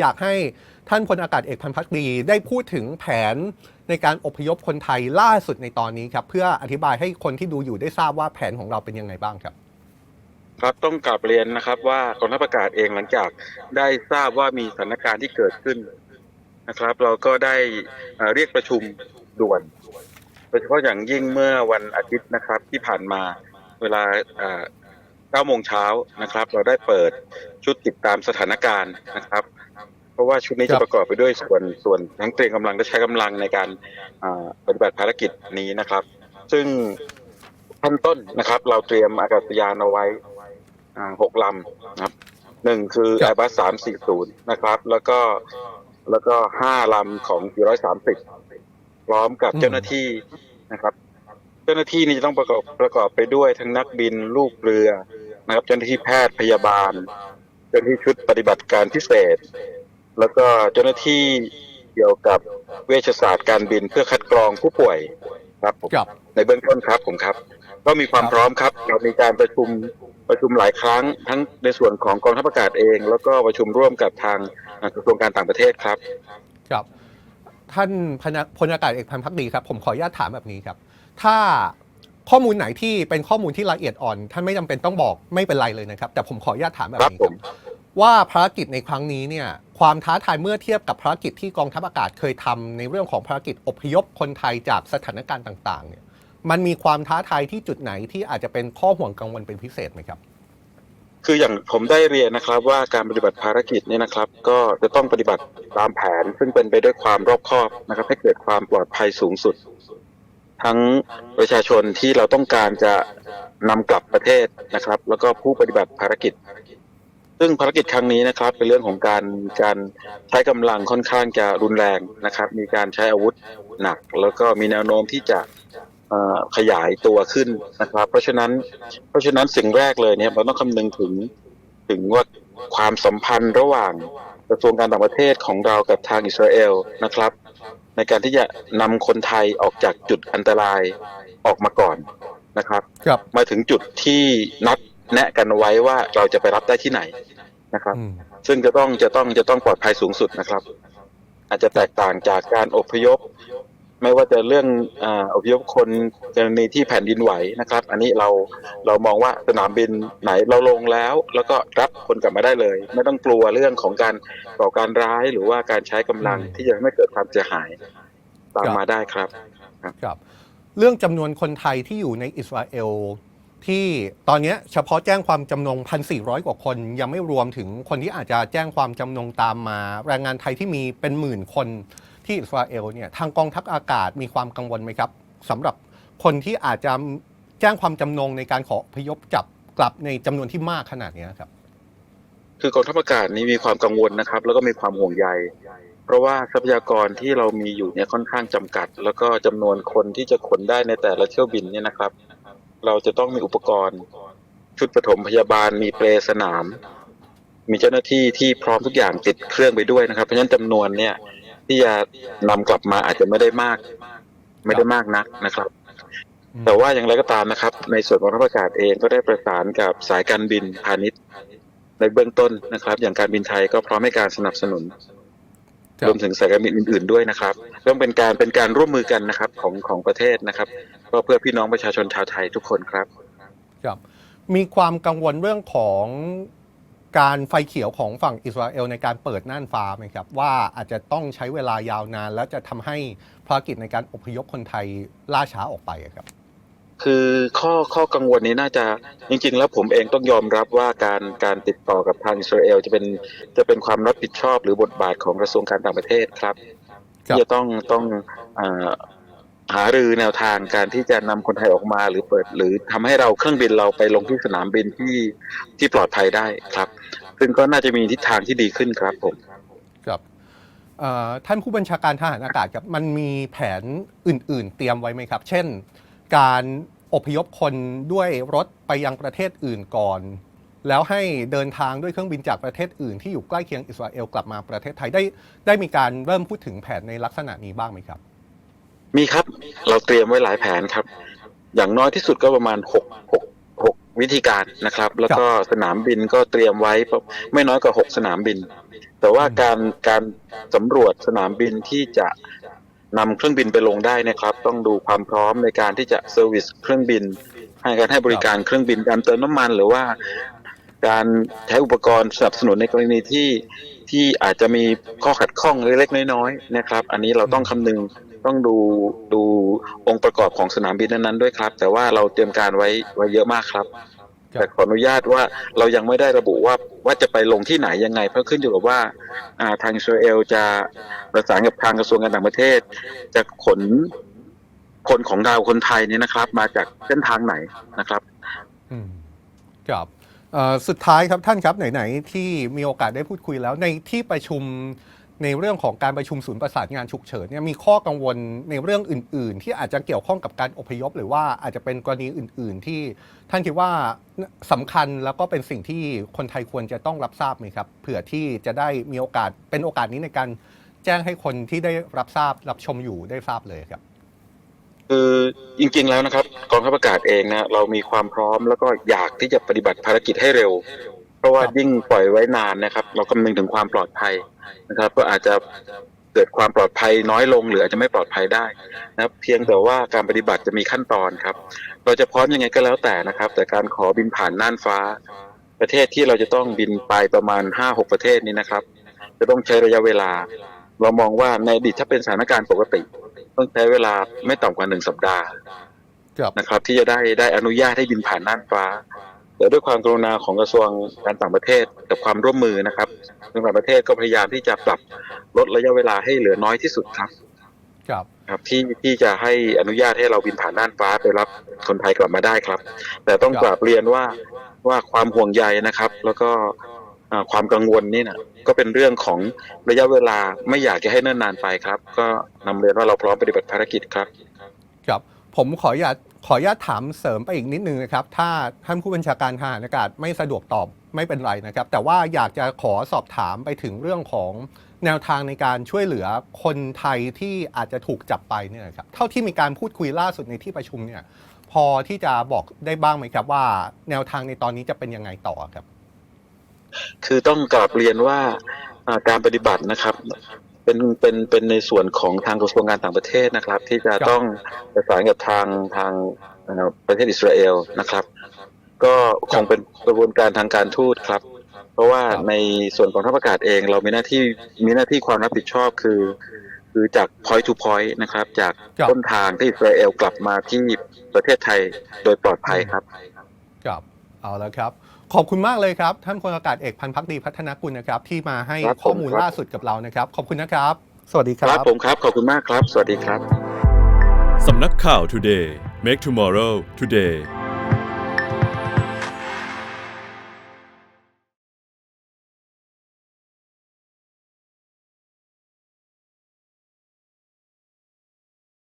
อยากให้ท่านพลอากาศเอกพันพักดีได้พูดถึงแผนในการอพยพคนไทยล่าสุดในตอนนี้ครับ เพื่ออธิบายให้คนที่ดูอยู่ได้ทราบว่าแผนของเราเป็นยังไงบ้างครับ ครับต้องกลับเรียนนะครับ ว่ากองทัพอากาศเองหลังจากได้ทราบว่ามีสถานการณ์ที่เกิดขึ้นนะครับ เราก็ได้เรียกประชุมด่วนโดยเฉพาะอย่างยิ่งเมื่อวันอาทิตย์นะครับ ที่ผ่านมาเวลาเอ่อ9โมงเช้านะครับ เราได้เปิดชุดติดตามสถานการณ์นะครับ ราะว่าชุดนี้ครัจะบประกอบไปด้วยส่วนส่วนทั้งเตรียมกำลังและใช้กำลังในการอ่าปฏิบัติภารกิจนี้นะครับ ซึ่งขั้นต้นนะครับ เราเตรียมอากาศยานเอาไว้อ่าหกลำนะครับหนึ่งคือครั Airbus บสามสี่ศูนย์นะครับ แล้วก็แล้วก็ห้าลำของสี่ร้อยสามสิบพร้อมกับเจ้าหน้าที่นะครับ เจ้าหน้าที่นี่จะต้องประกอบประกอบไปด้วยทั้งนักบินลูกเรือนะครับ เจ้าหน้าที่แพทย์พยาบาล เจ้าหน้าที่ชุดปฏิบัติการพิเศษ แล้วก็เจ้าหน้าที่เกี่ยวกับเวชศาสตร์การบินเพื่อคัดกรองผู้ป่วยครับผมครับ ในเบื้องต้นครับผมครับ ก็มีความครับพร้อมครับ เรามีการประชุมประชุมหลายครั้ง ทั้งในส่วนของกองทัพอากาศเอง แล้วก็ประชุมร่วมกับทางอ่ากระทรวงการต่างประเทศครับ ครับ ท่านพนพลอากาศเอกพันธ์พักดีครับ ผมขออนุญาตถามแบบนี้ครับ ถ้าข้อมูลไหนที่เป็นข้อมูลที่ละเอียดอ่อน ท่านไม่จำเป็นต้องบอกไม่เป็นไรเลยนะครับ แต่ผมขออนุญาตถามแบบนี้ครับคผรับม ว่าภารกิจในครั้งนี้เนี่ยความท้าทายเมื่อเทียบกับภารกิจที่กองทัพอากาศเคยทำในเรื่องของภารกิจอพยพคนไทยจากสถานการณ์ต่างๆเนี่ยมันมีความท้าทายที่จุดไหนที่อาจจะเป็นข้อห่วงกังวลเป็นพิเศษไหมครับ คืออย่างผมได้เรียนนะครับว่าการปฏิบัติภารกิจนี่นะครับ ก็จะต้องปฏิบัติตามแผน ซึ่งเป็นไปด้วยความรอบคอบนะครับ ให้เกิดความปลอดภัยสูงสุด ทั้งประชาชนที่เราต้องการจะนำกลับประเทศนะครับ แล้วก็ผู้ปฏิบัติภารกิจ ซึ่งภารกิจครั้งนี้นะครับ เป็นเรื่องของการการใช้กำลังค่อนข้างจะรุนแรงนะครับ มีการใช้อาวุธหนัก แล้วก็มีแนวโน้มที่จะเอ่อขยายตัวขึ้นนะครับ เพราะฉะนั้นเพราะฉะนั้นสิ่งแรกเลยเนี่ยเราต้องคำนึงถึงถึงว่าความสัมพันธ์ระหว่างกระทรวงการต่างประเทศของเรากับทางอิสราเอลนะครับ ในการที่จะนำคนไทยออกจากจุดอันตรายออกมาก่อนนะครับครับมาถึงจุดที่นัด แนะกันไว้ว่าเราจะไปรับได้ที่ไหนนะครับอืมซึ่งจะต้องจะต้องจะต้องปลอดภัยสูงสุดนะครับ อาจจะแตกต่างจากการอพยพ ไม่ว่าจะเรื่องอาอพยพคนกรณีที่แผ่นดินไหวนะครับ อันนี้เราเรามองว่าสนามบินไหนเราลงแล้ว แล้วก็รับคนกลับมาได้เลย ไม่ต้องกลัวเรื่องของการก่อการร้ายหรือว่าการใช้กำลังอืมที่จะไม่เกิดความเสียหายตามครับมาได้ครับครับ เรื่องจำนวนคนไทยที่อยู่ในอิสราเอล ที่ตอนนี้เฉพาะแจ้งความจำนง 1,400 กว่าคน ยังไม่รวมถึงคนที่อาจจะแจ้งความจำนงตามมา แรงงานไทยที่มีเป็นหมื่นคนที่อิสราเอลเนี่ยทางกองทัพอากาศมีความกังวลไหมครับสำหรับคนที่อาจจะแจ้งความจำนงในการขอพยพจับกลับในจำนวนที่มากขนาดนี้ครับคือกองทัพอากาศนี้มีความกังวลนะครับ แล้วก็มีความห่วงใย เพราะว่าทรัพยากรที่เรามีอยู่เนี่ยค่อนข้างจำกัด แล้วก็จำนวนคนที่จะขนได้ในแต่ละเที่ยวบินเนี่ยนะครับ เราจะต้องมีอุปกรณ์ ชุดปฐมพยาบาลมีเปลสนาม มีเจ้าหน้าที่ที่พร้อมทุกอย่างติดเครื่องไปด้วยนะครับ เพราะฉะนั้นจำนวนเนี่ย ที่จะนำกลับมาอาจจะไม่ได้มาก ไม่ได้มากนักนะครับ แต่ว่าอย่างไรก็ตามนะครับ ในส่วนของทัพอากาศเองก็ได้ประสานกับสายการบินพาณิชย์ในเบื้องต้นนะครับ อย่างการบินไทยก็พร้อมให้การสนับสนุนครับรวมถึงสายการบินอื่น ๆด้วยนะครับต้องเป็นการเป็นการร่วมมือกันนะครับของของประเทศนะครับ ก็เพื่อพี่น้องประชาชนชาวไทยทุกคนครับ ครับ มีความกังวลเรื่องของการไฟเขียวของฝั่งอิสราเอลในการเปิดน่านฟ้าไหมครับ ว่าอาจจะต้องใช้เวลายาวนาน แล้วจะทำให้ภารกิจในการอพยพคนไทยล่าช้าออกไปอะครับ คือข้อข้อกังวลนี้น่าจะจริง ๆ แล้วผมเองต้องยอมรับว่าการการติดต่อกับทางอิสราเอลจะเป็นจะเป็นความรับผิดชอบหรือ บทบาทของกระทรวงการต่างประเทศครับครับที่จะต้องต้องอ่า หารือแนวทางการที่จะนำคนไทยออกมาหรือเปิด หรือทำให้เราเครื่องบินเราไปลงที่สนามบินที่ที่ปลอดภัยได้ครับ ซึ่งก็น่าจะมีทิศทางที่ดีขึ้นครับผมครับท่านผู้บัญชาการทหารอากาศครับมันมีแผนอื่น ๆ เตรียมไว้ไหมครับ เช่น การอพยพคนด้วยรถไปยังประเทศอื่นก่อน แล้วให้เดินทางด้วยเครื่องบินจากประเทศอื่นที่อยู่ใกล้เคียงอิสราเอลกลับมาประเทศไทยได้ได้มีการเริ่มพูดถึงแผนในลักษณะนี้บ้างไหมครับ มีครับ เราเตรียมไว้หลายแผนครับ อย่างน้อยที่สุดก็ประมาณหกหกหกวิธีการนะครับ แล้วก็สนามบินก็เตรียมไว้ไม่น้อยกว่าหกสนามบิน แต่ว่าการการสำรวจสนามบินที่จะนำเครื่องบินไปลงได้นะครับ ต้องดูความพร้อมในการที่จะเซอร์วิสเครื่องบิน ให้การให้บริการเครื่องบินการเติมน้ำมันหรือว่า การใช้อุปกรณ์สนับสนุนในกรณีที่ที่อาจจะมีข้อขัดข้องเล็กๆน้อยๆนะครับ อันนี้เราต้องคำนึง ต้องดูดูองค์ประกอบของสนามบินนั้นๆด้วยครับ แต่ว่าเราเตรียมการไว้ไว้เยอะมากครับครับแต่ขออนุญาตว่าเรายังไม่ได้ระบุว่าว่าจะไปลงที่ไหนยังไง เพราะขึ้นอยู่กับว่าอ่าทางอิสราเอลจะประสานกับทางกระทรวงการต่างประเทศ จะขนคนของดาวคนไทยเนี่ยนะครับ มาจากเส้นทางไหนนะครับ อืมครับเอ่อสุดท้ายครับท่านครับไหน ๆ ที่มีโอกาสได้พูดคุยแล้วในที่ประชุม ในเรื่องของการประชุมศูนย์ประสานงานฉุกเฉินเนี่ยมีข้อกังวลในเรื่องอื่น ๆ ที่อาจจะเกี่ยวข้องกับการอพยพ หรือว่าอาจจะเป็นกรณีอื่น ๆ ที่ท่านคิดว่าสำคัญแล้วก็เป็นสิ่งที่คนไทยควรจะต้องรับทราบไหมครับเผื่อที่จะได้มีโอกาสเป็นโอกาสนี้ในการแจ้งให้คนที่ได้รับทราบรับชมอยู่ได้ทราบเลยครับคือจริงๆแล้วนะครับกองทัพอากาศเองนะเรามีความพร้อมแล้วก็อยากที่จะปฏิบัติภารกิจให้เร็ว เพราะว่ายิ่งปล่อยไว้นานนะครับ เราคำนึงถึงความปลอดภัยนะครับ ก็อาจจะเกิดความปลอดภัยน้อยลงหรืออาจจะไม่ปลอดภัยได้นะครับ เพียงแต่ว่าการปฏิบัติจะมีขั้นตอนครับ เราจะพร้อมยังไงก็แล้วแต่นะครับ แต่การขอบินผ่านน่านฟ้า ประเทศที่เราจะต้องบินไปประมาณห้าหกประเทศนี้นะครับ จะต้องใช้ระยะเวลา เรามองว่าในอดีตถ้าเป็นสถานการณ์ปกติ ต้องใช้เวลาไม่ต่ำกว่าหนึ่งสัปดาห์นะครับ ที่จะได้ได้อนุญาตให้บินผ่านน่านฟ้า แต่ด้วยความกรุณาของกระทรวงการต่างประเทศกับความร่วมมือนะครับกระทรวงต่างประเทศก็พยายามที่จะปรับลดระยะเวลาให้เหลือน้อยที่สุดครับ ครับครับที่ที่จะให้อนุญาตให้เราบินผ่านน่านฟ้าไปรับคนไทยกลับมาได้ครับ แต่ต้องครับกราบเรียนว่าว่าความห่วงใยนะครับ แล้วก็อ่าความกังวลนี่นะก็เป็นเรื่องของระยะเวลาไม่อยากจะให้เนิ่นนานไปครับ ก็นำเรียนว่าเราพร้อมปฏิบัติภารกิจครับ ครับ ผมขออนุญาตขออนุญาตถามเสริมไปอีกนิดนึงนะครับ ถ้าท่านผู้บัญชาการทหารอากาศไม่สะดวกตอบไม่เป็นไรนะครับ แต่ว่าอยากจะขอสอบถามไปถึงเรื่องของแนวทางในการช่วยเหลือคนไทยที่อาจจะถูกจับไปเนี่ยนะครับเท่าที่มีการพูดคุยล่าสุดในที่ประชุมเนี่ย พอที่จะบอกได้บ้างไหมครับว่า แนวทางในตอนนี้จะเป็นยังไงต่อครับ คือต้องกราบเรียนว่าอ่าการปฏิบัตินะครับ เป็นเป็นเป็นในส่วนของทางกระทรวงการต่างประเทศนะครับ ที่จะครับต้องประสานกับทางทางเอ่อประเทศอิสราเอลนะครับ ก็คงเป็นกระบวนการทางการทูตครับ เพราะว่าครับในส่วนของทัพอากาศเอง เรามีหน้าที่มีหน้าที่ความรับผิดชอบคือ คือจาก point to point นะครับ จากครับต้นทางที่อิสราเอลกลับมาที่ประเทศไทยโดยปลอดภัยครับครับเอาแล้วครับ ขอบคุณมากเลยครับ ท่านพลอากาศเอกพันธ์พักดีพัฒนากุลนะครับ ที่มาให้ครับผมข้อมูลครับ ล่าสุดกับเรานะครับ ขอบคุณนะครับ สวัสดีคครัรับ บผมครับ ขอบคุณมากครับ สวัสดีครับ สำนักข่าว Today Make Tomorrow Today